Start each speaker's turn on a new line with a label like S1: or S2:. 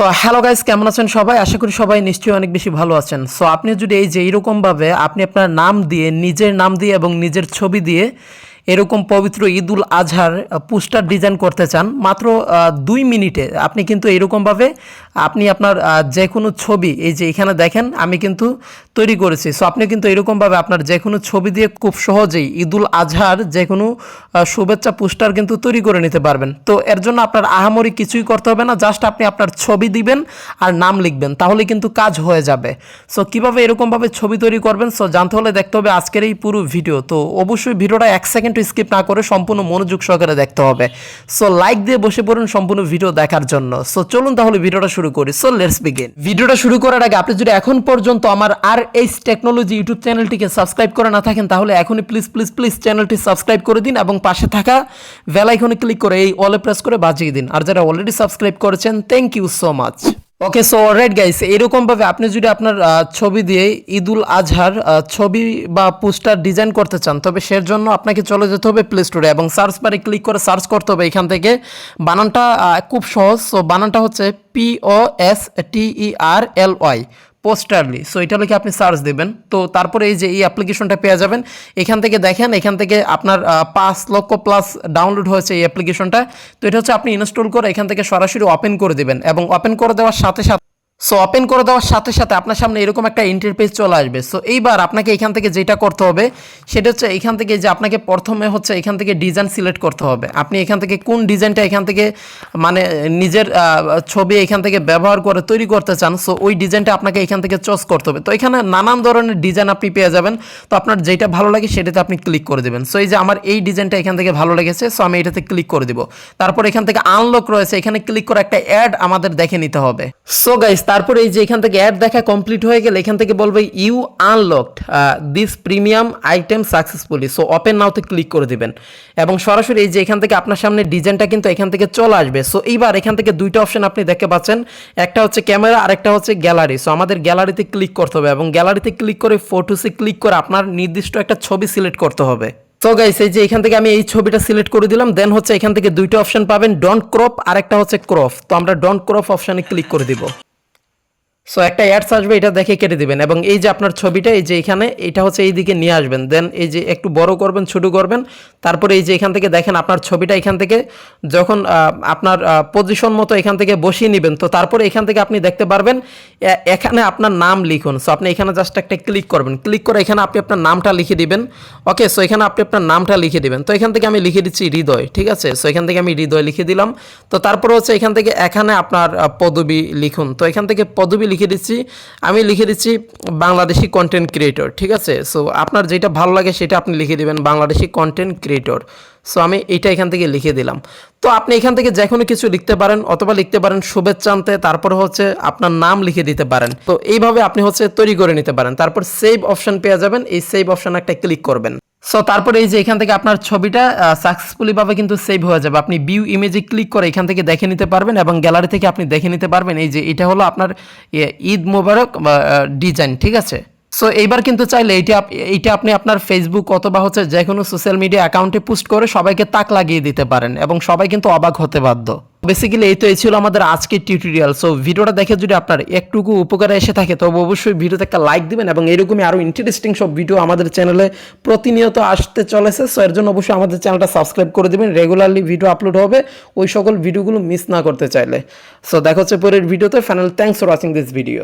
S1: So hello guys কেমন আছেন সবাই? আশা করি সবাই নিশ্চয়ই অনেক বেশি ভালো আছেন। সো আপনি যদি এই যে এইরকমভাবে আপনি আপনার নাম দিয়ে, নিজের নাম দিয়ে এবং নিজের ছবি দিয়ে এরকম পবিত্র ঈদুল আজহার পোস্টার ডিজাইন করতে চান, মাত্র দুই মিনিটে। আপনি কিন্তু এরকমভাবে আপনি আপনার যে কোনো ছবি, এই যে এখানে দেখেন, আমি কিন্তু তৈরি করেছি। সো আপনি কিন্তু এরকমভাবে আপনার যে কোনো ছবি দিয়ে খুব সহজেই ঈদুল আজহার যে কোনো শুভেচ্ছা পোস্টার কিন্তু তৈরি করে নিতে পারবেন। তো এর জন্য আপনার আহামরি কিছুই করতে হবে না, জাস্ট আপনি আপনার ছবি দিবেন আর নাম লিখবেন, তাহলে কিন্তু কাজ হয়ে যাবে। সো কীভাবে এরকমভাবে ছবি তৈরি করবেন? সো জানতে হলে দেখতে হবে আজকের এই পুরো ভিডিও তো অবশ্যই ভিডিওটা এক সেকেন্ড স্কিপ না করে সম্পূর্ণ মনোযোগ সহকারে দেখতে হবে। সো লাইক দিয়ে বসে পড়ুন সম্পূর্ণ ভিডিও দেখার জন্য। সো চলুন তাহলে ভিডিওটা শুরু করি। সো লেটস বিগিন ভিডিওটা শুরু করার আগে আপনি যদি এখন পর্যন্ত আমার আর এইচ টেকনোলজি ইউটিউব চ্যানেলটিকে সাবস্ক্রাইব করে না থাকেন, তাহলে এখনই প্লিজ প্লিজ প্লিজ চ্যানেলটি সাবস্ক্রাইব করে দিন এবং পাশে থাকা বেল আইকনে ক্লিক করে এই অলে প্রেস করে বাজিয়ে দিন। আর যারা অলরেডি সাবস্ক্রাইব করেছেন thank you so much okay so right guys এরকমভাবে আপনি যদি আপনার ছবি দিয়ে ঈদুল আজহার ছবি বা পোস্টার ডিজাইন করতে চান, তবে সের জন্য আপনাকে চলে যেতে হবে প্লে স্টোরে এবং সার্চ বারে ক্লিক করে সার্চ করতে হবে এখান থেকে। বানানটা খুব সহজ সো বানানটা হচ্ছে P O S T E R L Y posterly. So এটা লিখে আপনি সার্চ দেবেন। তো তারপরে এই যে এই অ্যাপ্লিকেশনটা পেয়ে যাবেন। এখান থেকে দেখেন, এখান থেকে আপনার পাঁচ লক্ষ প্লাস ডাউনলোড হয়েছে এই অ্যাপ্লিকেশনটা তো এটা হচ্ছে আপনি ইনস্টল করে এখান থেকে সরাসরি ওপেন করে দেবেন এবং ওপেন করে দেওয়ার সাথে সাথে সো ওপেন করে দেওয়ার সাথে সাথে আপনার সামনে এরকম একটা ইন্টারপেজ চলে আসবে। সো এইবার আপনাকে এখান থেকে যেটা করতে হবে, সেটা হচ্ছে এখান থেকে যে আপনাকে প্রথমে হচ্ছে এখান থেকে ডিজাইন সিলেক্ট করতে হবে। আপনি এখান থেকে কোন ডিজাইনটা এখান থেকে মানে নিজের ছবি এখান থেকে ব্যবহার করে তৈরি করতে চান সো ওই ডিজাইনটা আপনাকে এখান থেকে চয়েস করতে হবে। তো এখানে নানান ধরনের ডিজাইন আপনি পেয়ে যাবেন। তো আপনার যেটা ভালো লাগে, সেটাতে আপনি ক্লিক করে দেবেন। সো এই যে আমার এই ডিজাইনটা এখান থেকে ভালো লেগেছে সো আমি এটাতে ক্লিক করে দিব। তারপর এখান থেকে আনলক রয়েছে, এখানে ক্লিক করে একটা অ্যাড আমাদের দেখে নিতে হবে। সো গাইস তারপরে এই যে এখান থেকে অ্যাড দেখা কমপ্লিট হয়ে গেলে এখান থেকে বলবে you unlocked this premium item successfully so open নাওতে click করে দিবেন। এবং সরাসরি এই যে এখান থেকে আপনার সামনে ডিজাইনটা কিন্তু এখান থেকে চলে আসবে। সো এইবার এখান থেকে দুইটা অপশন আপনি দেখতে পাচ্ছেন। একটা হচ্ছে ক্যামেরা আর একটা হচ্ছে গ্যালারি সো আমাদের গ্যালারিতে ক্লিক করতে হবে এবং গ্যালারিতে ক্লিক করে ফটোসে ক্লিক করে আপনার নির্দিষ্ট একটা ছবি সিলেক্ট করতে হবে। তো গাইস এই যে এখান থেকে আমি এই ছবিটা সিলেক্ট করে দিলাম। দেন হচ্ছে এখান থেকে দুইটা অপশন পাবেন ডন্ট ক্রপ আর একটা হচ্ছে ক্রপ তো আমরা ডন্ট ক্রপ অপশনে ক্লিক করে দিব। সো একটা অ্যাডস আসবে, এটা দেখে কেটে দিবেন। এবং এই যে আপনার ছবিটা, এই যে এখানে, এটা হচ্ছে এই দিকে নিয়ে আসবেন। দেন এই যে একটু বড় করবেন, ছোট করবেন। তারপরে এই যে এখান থেকে দেখেন, আপনার ছবিটা এখান থেকে যখন আপনার পজিশন মতো এখান থেকে বসিয়ে নেবেন, তো তারপরে এখান থেকে আপনি দেখতে পারবেন এখানে আপনার নাম লিখুন। সো আপনি এখানে জাস্ট একটা ক্লিক করবেন। ক্লিক করে এখানে আপনি আপনার নামটা লিখে দিবেন। ওকে সো এখানে আপনি আপনার নামটা লিখে দিবেন। তো এখান থেকে আমি লিখে দিচ্ছি হৃদয়, ঠিক আছে? সো এখান থেকে আমি হৃদয় লিখে দিলাম। তো তারপরে হচ্ছে এখান থেকে এখানে আপনার পদবি লিখুন। তো এখান থেকে পদবি লিখে দিচ্ছি, আমি লিখে দিচ্ছি বাংলাদেশি কন্টেন্ট ক্রিয়েটর ঠিক আছে? সো আপনার যেটা ভালো লাগে সেটা আপনি লিখে দিবেন বাংলাদেশি কন্টেন্ট ক্রিয়েটর সো আমি এটা এখান থেকে লিখে দিলাম। তো আপনি এখান থেকে যে কোনো কিছু লিখতে পারেন অথবা লিখতে পারেন শুভেচ্ছান্তে, তারপর হচ্ছে আপনার নাম লিখে দিতে পারেন। তো এইভাবে আপনি হচ্ছে তৈরি করে নিতে পারেন। তারপর সেভ অপশন পেয়ে যাবেন। এই সেভ অপশন একটা ক্লিক করবেন। সো তারপরে এই যে এখান থেকে আপনার ছবিটা সাকসেসফুলি ভাবে কিন্তু সেভ হয়ে যাবে। আপনি ভিউ ইমেজে ক্লিক করে এখান থেকে দেখে নিতে পারবেন এবং গ্যালারি থেকে আপনি দেখে নিতে পারবেন। এই যে এটা হলো আপনার ঈদ মোবারক ডিজাইন ঠিক আছে? সো এইবার কিন্তু চাইলে এইটা এইটা আপনি আপনার ফেসবুক অথবা হচ্ছে যে কোনো সোশ্যাল মিডিয়া অ্যাকাউন্টে পোস্ট করে সবাইকে তাক লাগিয়ে দিতে পারেন এবং সবাই কিন্তু অবাক হতে বাধ্য। বেসিক্যালি এই তো এই ছিল আমাদের আজকের টিউটোরিয়াল সো ভিডিওটা দেখে যদি আপনার একটুকু উপকারে এসে থাকে, তবে অবশ্যই ভিডিওতে একটা লাইক দিবেন এবং এরকমই আরও ইন্টারেস্টিং সব ভিডিও আমাদের চ্যানেলে প্রতিনিয়ত আসতে চলেছে। সো এর জন্য অবশ্যই আমাদের চ্যানেলটা সাবস্ক্রাইব করে দিবেন। রেগুলারলি ভিডিও আপলোড হবে। ওই সকল ভিডিওগুলো মিস না করতে চাইলে। সো দেখা হচ্ছে পরের ভিডিওতে final thanks for watching this video